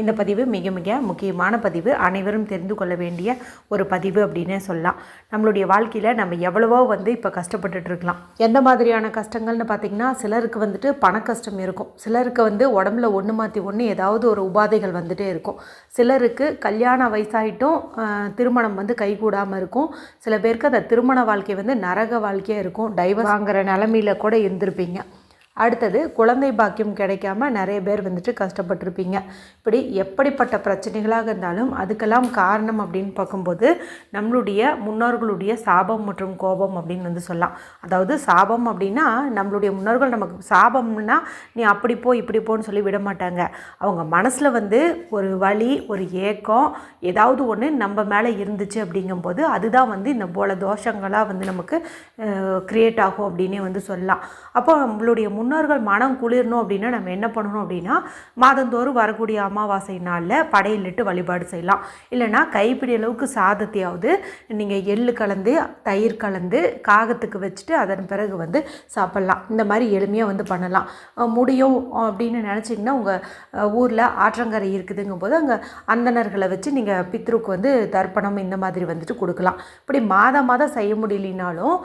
இந்த பதிவு மிக மிக முக்கியமான பதிவு. அனைவரும் தெரிந்து கொள்ள வேண்டிய ஒரு பதிவு அப்படின்னே சொல்லலாம். நம்மளுடைய வாழ்க்கையில் நம்ம எவ்வளவோ வந்து இப்போ கஷ்டப்பட்டுட்டு இருக்கலாம். எந்த மாதிரியான கஷ்டங்கள்னு பார்த்திங்கன்னா சிலருக்கு வந்துட்டு பண கஷ்டம் இருக்கும். சிலருக்கு வந்து உடம்புல ஒன்று மாற்றி ஒன்று ஏதாவது ஒரு உபாதைகள் வந்துட்டே இருக்கும். சிலருக்கு கல்யாண வயசாயிட்டும் திருமணம் வந்து கைகூடாமல் இருக்கும். சில பேருக்கு அந்த திருமண வாழ்க்கை வந்து நரக வாழ்க்கையாக இருக்கும். டைவர்ஸ் வாங்குற நிலமையில கூட இருந்திருப்பீங்க. அடுத்தது குழந்தை பாக்கியம் கிடைக்காம நிறைய பேர் வந்துட்டு கஷ்டப்பட்டிருப்பீங்க. இப்படி எப்படிப்பட்ட பிரச்சனைகளாக இருந்தாலும் அதுக்கெல்லாம் காரணம் அப்படின்னு பார்க்கும்போது நம்மளுடைய முன்னோர்களுடைய சாபம் மற்றும் கோபம் அப்படின்னு வந்து சொல்லலாம். அதாவது சாபம் அப்படின்னா நம்மளுடைய முன்னோர்கள் நமக்கு சாபம்னா நீ அப்படி போ இப்படி போன்னு சொல்லி விட மாட்டாங்க. அவங்க மனசில் வந்து ஒரு வலி ஒரு ஏக்கம் ஏதாவது ஒன்று நம்ம மேலே இருந்துச்சு அப்படிங்கும்போது அதுதான் வந்து இந்த போல தோஷங்களாக வந்து நமக்கு க்ரியேட் ஆகும் அப்படின்னே வந்து சொல்லலாம். அப்போ நம்மளுடைய முன் முன்னோர்கள் மனம் குளிரணும் அப்படின்னா நம்ம என்ன பண்ணணும் அப்படின்னா மாதந்தோறும் வரக்கூடிய அமாவாசை நாளில் படையலிட்டு வழிபாடு செய்யலாம். இல்லைன்னா கைப்பிடி அளவுக்கு சாதத்தையாவது நீங்கள் எள்ளு கலந்து தயிர் கலந்து காகத்துக்கு வச்சுட்டு அதன் பிறகு வந்து சாப்பிட்லாம். இந்த மாதிரி எளிமையாக வந்து பண்ணலாம். முடியும் அப்படின்னு நினச்சிங்கன்னா உங்கள் ஊரில் ஆற்றங்கரை இருக்குதுங்கும் போது அங்கே அந்தணர்களை வச்சு நீங்கள் பித்ருக்கு வந்து தர்ப்பணம் இந்த மாதிரி வந்துட்டு கொடுக்கலாம். இப்படி மாதம் மாதம் செய்ய முடியலனாலும்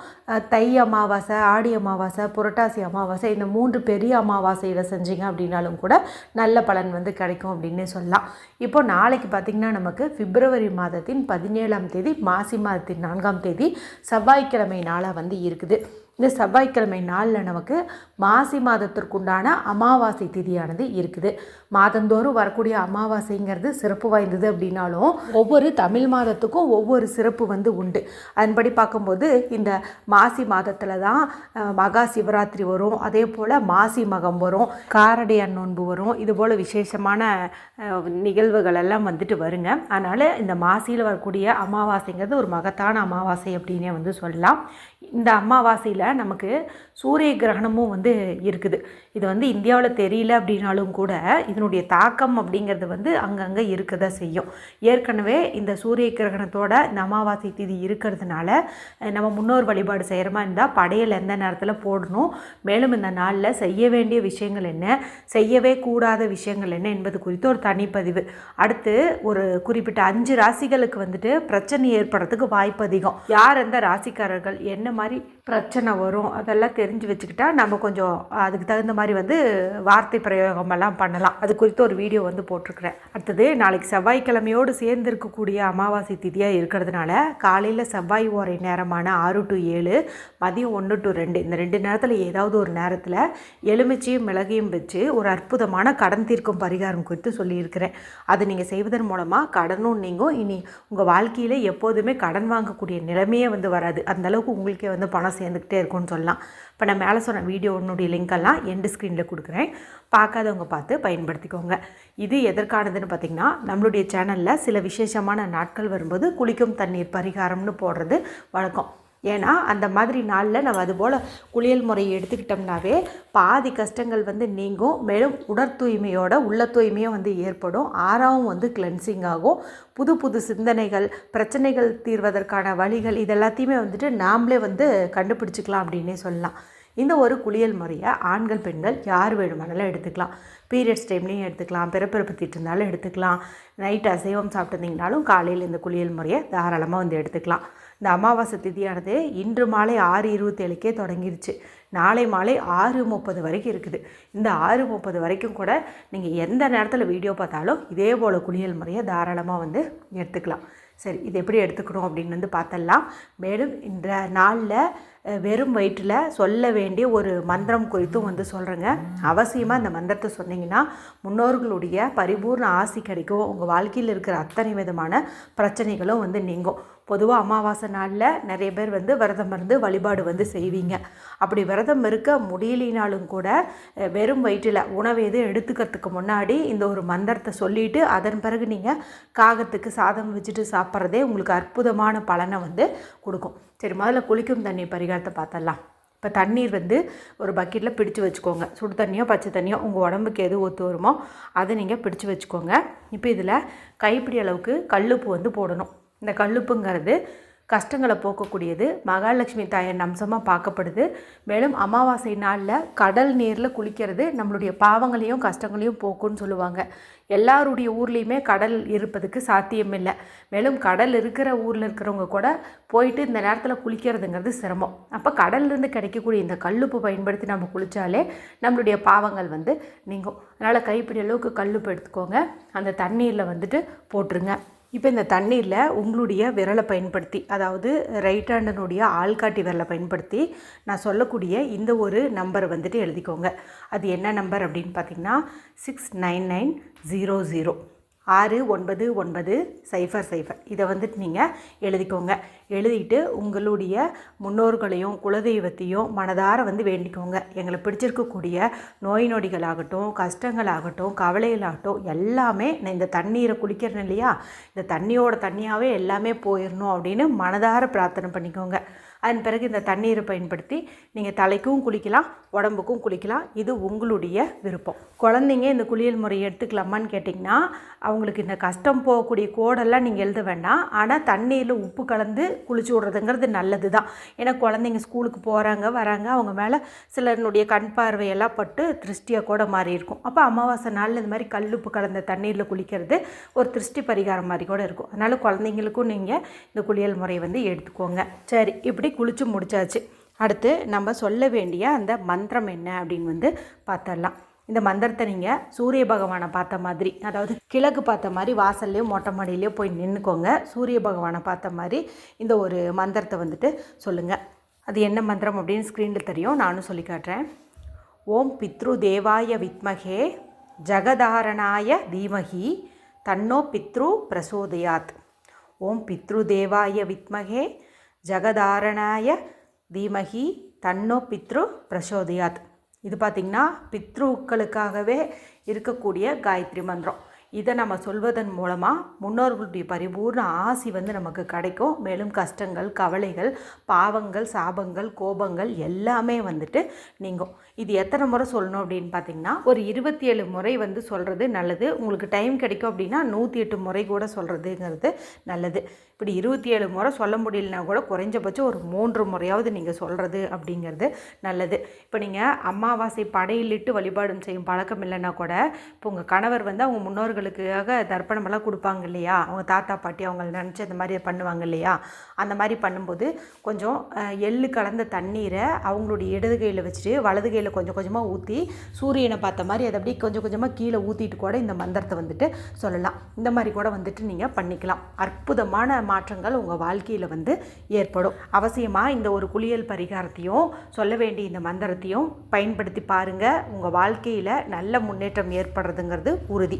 தை அமாவாசை ஆடி அமாவாசை புரட்டாசி அமாவாசை இந்த மூன்று பெரிய அமாவாசையில் செஞ்சீங்க அப்படின்னாலும் கூட நல்ல பலன் வந்து கிடைக்கும் அப்படின்னே சொல்லலாம். இப்போ நாளைக்கு பார்த்திங்கன்னா நமக்கு பிப்ரவரி மாதத்தின் பதினேழாம் தேதி மாசி மாதத்தின் நான்காம் தேதி செவ்வாய்க்கிழமை நாளாக வந்து இருக்குது. இந்த செவ்வாய்க்கிழமை நாளில் நமக்கு மாசி மாதத்திற்குண்டான அமாவாசை திதியானது இருக்குது. மாதந்தோறும் வரக்கூடிய அமாவாசைங்கிறது சிறப்பு வாய்ந்தது அப்படின்னாலும் ஒவ்வொரு தமிழ் மாதத்துக்கும் ஒவ்வொரு சிறப்பு வந்து உண்டு. அதன்படி பார்க்கும்போது இந்த மாசி மாதத்தில் தான் மகா சிவராத்திரி வரும். அதே போல் மாசி மகம் வரும். காரடையான் நோன்பு வரும். இது போல் விசேஷமான நிகழ்வுகள் எல்லாம் வந்துட்டு வருங்க. அதனால் இந்த மாசியில் வரக்கூடிய அமாவாசைங்கிறது ஒரு மகத்தான அமாவாசை அப்படின்னே வந்து சொல்லலாம். இந்த அமாவாசையில் நமக்கு சூரிய கிரகணமும் வந்து இருக்குது. இது வந்து இந்தியாவில் தெரியல அப்படின்னாலும் கூட இதனுடைய தாக்கம் அப்படிங்கிறது வந்து அங்கங்கே இருக்க தான் செய்யும். ஏற்கனவே இந்த சூரிய கிரகணத்தோட இந்த அமாவாசை திதி இருக்கிறதுனால நம்ம முன்னோர் வழிபாடு செய்கிற மாதிரி இருந்தால் படையல் எந்த நேரத்தில் போடணும் மேலும் இந்த நாளில் செய்ய வேண்டிய விஷயங்கள் என்ன செய்யவே கூடாத விஷயங்கள் என்ன என்பது குறித்து ஒரு தனிப்பதிவு. அடுத்து ஒரு குறிப்பிட்ட அஞ்சு ராசிகளுக்கு வந்துட்டு பிரச்சனை ஏற்படுறதுக்கு வாய்ப்பு அதிகம். யார் எந்த ராசிக்காரர்கள் என்ன மாதிரி பிரச்சனை வரும். அதெல்லாம் தெரிஞ்சு வச்சுக்கிட்டா நம்ம கொஞ்சம் அதுக்கு தகுந்த மாதிரி வந்து வார்த்தை பிரயோகமெல்லாம் பண்ணலாம். அது குறித்து ஒரு வீடியோ வந்து போட்டிருக்கிறேன். அடுத்தது நாளைக்கு செவ்வாய்க்கிழமையோடு சேர்ந்து இருக்கக்கூடிய அமாவாசை திதியாக இருக்கிறதுனால காலையில் செவ்வாய் ஓரை நேரமான ஆறு டு ஏழு மதியம் ஒன்று டு ரெண்டு இந்த ரெண்டு நேரத்தில் ஏதாவது ஒரு நேரத்தில் எலுமிச்சையும் மிளகையும் வச்சு ஒரு அற்புதமான கடன் தீர்க்கும் பரிகாரம் குறித்து சொல்லியிருக்கிறேன். அதை நீங்கள் செய்வதன் மூலமாக கடனும் நீங்கள் இனி உங்கள் வாழ்க்கையில் எப்போதுமே கடன் வாங்கக்கூடிய நிலைமையே வந்து வராது. அந்தளவுக்கு உங்களுக்கே வந்து பணம் சேர்ந்துக்கிட்டே இருக்கும்னு சொல்லலாம். இப்போ நான் மேலே சொன்ன வீடியோனுடைய லிங்க்கெல்லாம் எண்டு ஸ்க்ரீனில் கொடுக்குறேன். பார்க்காதவங்க பார்த்து பயன்படுத்திக்கோங்க. இது எதற்கானதுன்னு பார்த்தீங்கன்னா நம்மளுடைய சேனலில் சில விசேஷமான நாட்கள் வரும்போது குளிக்கும் தண்ணீர் பரிகாரம்னு போடுறது வழக்கம். ஏன்னா அந்த மாதிரி நாளில் நம்ம அதுபோல் குளியல் முறையை எடுத்துக்கிட்டோம்னாவே பாதி கஷ்டங்கள் வந்து நீங்கும் மேலும் உடற் தூய்மையோட உள்ள தூய்மையும் வந்து ஏற்படும் ஆறாவும் வந்து கிளென்சிங் ஆகும். புது புது சிந்தனைகள் பிரச்சனைகள் தீர்வதற்கான வழிகள் இது எல்லாத்தையுமே வந்துட்டு நாமளே வந்து கண்டுபிடிச்சிக்கலாம் அப்படின்னே சொல்லலாம். இந்த ஒரு குளியல் முறையை ஆண்கள் பெண்கள் யார் வேணுமானாலும் எடுத்துக்கலாம். பீரியட்ஸ் டைம்லேயும் எடுத்துக்கலாம் பிறப்பிறப்பு தீட்டு இருந்தாலும் எடுத்துக்கலாம். நைட் அசைவம் சாப்பிட்டுருந்தீங்கனாலும் காலையில் இந்த குளியல் முறையை தாராளமாக வந்து எடுத்துக்கலாம். இந்த அமாவாசை திதியானது இன்று மாலை ஆறு இருபத்தேழுக்கே தொடங்கிருச்சு. நாளை மாலை ஆறு முப்பது வரைக்கும் இருக்குது. இந்த ஆறு முப்பது வரைக்கும் கூட நீங்கள் எந்த நேரத்தில் வீடியோ பார்த்தாலும் இதே போல் குளியல் முறையை தாராளமாக வந்து எடுத்துக்கலாம். சரி இது எப்படி எடுத்துக்கணும் அப்படின்னு வந்து பார்த்தலாம். மேலும் இந்த நாளில் வெறும் வயிற்றில் சொல்ல வேண்டிய ஒரு மந்திரம் குறித்தும் வந்து சொல்கிறேங்க அவசியமாக இந்த மந்திரத்தை சொன்னீங்கன்னா முன்னோர்களுடைய பரிபூர்ண ஆசி கிடைக்கும். உங்கள் வாழ்க்கையில் இருக்கிற அத்தனை விதமான பிரச்சனைகளும் வந்து நீங்கும். பொதுவாக அமாவாசை நாளில் நிறைய பேர் வந்து விரதம் இருந்து வழிபாடு வந்து செய்வீங்க. அப்படி விரதம் இருக்க முடியலினாலும் கூட வெறும் வயிற்றில் உணவு எதுவும் எடுத்துக்கிறதுக்கு முன்னாடி இந்த ஒரு மந்திரத்தை சொல்லிவிட்டு அதன் பிறகு நீங்கள் காகத்துக்கு சாதம் வச்சுட்டு சாப்பிட்றதே உங்களுக்கு அற்புதமான பலனை வந்து கொடுக்கும். சரி முதல்ல குளிக்கும் தண்ணி பரிகாரத்தை பார்த்தலாம். இப்போ தண்ணீர் வந்து ஒரு பக்கெட்டில் பிடிச்சு வச்சுக்கோங்க. சுடு தண்ணியோ பச்சை தண்ணியோ உங்கள் உடம்புக்கு எது ஒத்து வருமோ அதை நீங்கள் பிடிச்சு வச்சுக்கோங்க. இப்போ இதில் கைப்பிடி அளவுக்கு கல்லுப்பு வந்து போடணும். இந்த கல்லுப்புங்கிறது கஷ்டங்களை போக்கக்கூடியது. மகாலட்சுமி தாயின் அம்சமாக பார்க்கப்படுது. மேலும் அமாவாசை நாளில் கடல் நீரில் குளிக்கிறது நம்மளுடைய பாவங்களையும் கஷ்டங்களையும் போக்குன்னு சொல்லுவாங்க. எல்லாருடைய ஊர்லேயுமே கடல் இருப்பதுக்கு சாத்தியம் இல்லை மேலும் கடல் இருக்கிற ஊரில் இருக்கிறவங்க கூட போயிட்டு இந்த நேரத்தில் குளிக்கிறதுங்கிறது சிரமம். அப்போ கடல்லேருந்து கிடைக்கக்கூடிய இந்த கல்லுப்பு பயன்படுத்தி நம்ம குளித்தாலே நம்மளுடைய பாவங்கள் வந்து நீங்கும். அதனால் கைப்பிடி அளவுக்கு கல்லுப்பு எடுத்துக்கோங்க. அந்த தண்ணீரில் வந்துட்டு போட்டுருங்க. இப்போ இந்த தண்ணீரில் உங்களுடைய விரலை பயன்படுத்தி அதாவது ரைட் ஹேண்டனுடைய ஆள்காட்டி விரலை பயன்படுத்தி நான் சொல்லக்கூடிய இந்த ஒரு நம்பரை வந்துட்டு எழுதிக்கோங்க. அது என்ன நம்பர் அப்படின்னு பார்த்தீங்கன்னா six nine nine zero zero ஆறு ஒன்பது ஒன்பது சைஃபர் சைஃபர். இதை வந்துட்டு நீங்கள் எழுதிக்கோங்க. எழுதிட்டு உங்களுடைய முன்னோர்களையும் குலதெய்வத்தையும் மனதார வந்து வேண்டிக்கோங்க. எங்களை பிடிச்சிருக்கக்கூடிய நோய் நொடிகளாகட்டும் கஷ்டங்களாகட்டும் கவலைகளாகட்டும் எல்லாமே நான் இந்த தண்ணீரை குளிக்கிறேன் இல்லையா? இந்த தண்ணியோட தண்ணியாகவே எல்லாமே போயிடணும் அப்படின்னு மனதார பிரார்த்தனை பண்ணிக்கோங்க. அதன் பிறகு இந்த தண்ணீரை பயன்படுத்தி நீங்கள் தலைக்கும் குளிக்கலாம் உடம்புக்கும் குளிக்கலாம். இது உங்களுடைய விருப்பம். குழந்தைங்க இந்த குளியல் முறையை எடுத்துக்கலாமான்னு கேட்டிங்கன்னா அவங்களுக்கு இந்த கஷ்டம் போகக்கூடிய கோடெல்லாம் நீங்கள் எழுத வேண்டாம். ஆனால் தண்ணீரில் உப்பு கலந்து குளிச்சு விட்றதுங்கிறது நல்லது தான் ஏன்னா குழந்தைங்க ஸ்கூலுக்கு போகிறாங்க வராங்க அவங்க மேலே சிலருடைய கண் பார்வையெல்லாம் பட்டு திருஷ்டியாக கூட மாறி இருக்கும் அப்போ அமாவாசை நாளில் இந்த மாதிரி கல்லுப்பு கலந்த தண்ணீரில் குளிக்கிறது ஒரு திருஷ்டி பரிகாரம் மாதிரி கூட இருக்கும். அதனால் குழந்தைங்களுக்கும் நீங்கள் இந்த குளியல் முறையை வந்து எடுத்துக்கோங்க. சரி இப்படி குளித்து முடிச்சாச்சு. அடுத்து நம்ம சொல்ல வேண்டிய அந்த மந்திரம் என்ன அப்படின்னு வந்து பார்த்துடலாம் இந்த மந்திரத்தை நீங்கள் சூரிய பகவானை பார்த்த மாதிரி அதாவது கிழக்கு பார்த்த மாதிரி வாசல்லையோ மொட்டை மாடியிலையோ போய் நின்றுக்கோங்க சூரிய பகவானை பார்த்த மாதிரி இந்த ஒரு மந்திரத்தை வந்துட்டு சொல்லுங்கள் அது என்ன மந்திரம் அப்படின்னு ஸ்க்ரீனில் தெரியும். நானும் சொல்லி காட்டுறேன். ஓம் பித்ரு தேவாய வித்மகே ஜகதாரணாய தீமகி தன்னோ பித்ரு பிரசோதயாத். ஓம் பித்ரு தேவாய வித்மகே ஜகதாரணாய தீமகி தன்னோ பித்ரு பிரசோதயாத். இது பார்த்திங்கன்னா பித்ருக்களுக்காகவே இருக்கக்கூடிய காயத்ரி மந்திரம். இதை நம்ம சொல்வதன் மூலமாக முன்னோர்களுடைய பரிபூர்ண ஆசி வந்து நமக்கு கிடைக்கும். மேலும் கஷ்டங்கள் கவலைகள் பாவங்கள் சாபங்கள் கோபங்கள் எல்லாமே வந்துட்டு நீங்கும். இது எத்தனை முறை சொல்லணும் அப்படின்னு பார்த்தீங்கன்னா ஒரு இருபத்தி ஏழு முறை வந்து சொல்கிறது நல்லது. உங்களுக்கு டைம் கிடைக்கும் அப்படின்னா நூற்றி எட்டு முறை கூட சொல்கிறதுங்கிறது நல்லது. இப்படி இருபத்தி ஏழு முறை சொல்ல முடியலனா கூட குறைஞ்சபட்சம் ஒரு மூன்று முறையாவது நீங்கள் சொல்கிறது அப்படிங்கிறது நல்லது. இப்போ நீங்கள் அமாவாசை படையிலிட்டு வழிபாடும் செய்யும் பழக்கம் இல்லைன்னா கூட இப்போ உங்கள் கணவர் வந்து அவங்க முன்னோர்கள் முன்னோர்களுக்காக தர்ப்பணமெல்லாம் கொடுப்பாங்க இல்லையா? அவங்க தாத்தா பாட்டி அவங்க நினச்சி அந்த மாதிரி பண்ணுவாங்க இல்லையா? அந்த மாதிரி பண்ணும்போது கொஞ்சம் எள்ளு கலந்த தண்ணீரை அவங்களுடைய இடது கையில் வச்சுட்டு வலது கையில் கொஞ்சம் கொஞ்சமாக ஊற்றி சூரியனை பார்த்த மாதிரி அதை அப்படியே கொஞ்சம் கொஞ்சமாக கீழே ஊற்றிட்டு கூட இந்த மந்திரத்தை வந்துட்டு சொல்லலாம். இந்த மாதிரி கூட வந்துட்டு நீங்கள் பண்ணிக்கலாம். அற்புதமான மாற்றங்கள் உங்கள் வாழ்க்கையில் வந்து ஏற்படும். அவசியமாக இந்த ஒரு குளியல் பரிகாரத்தையும் சொல்ல வேண்டிய இந்த மந்திரத்தையும் பயன்படுத்தி பாருங்கள் உங்கள் வாழ்க்கையில் நல்ல முன்னேற்றம் ஏற்படுறதுங்கிறது உறுதி.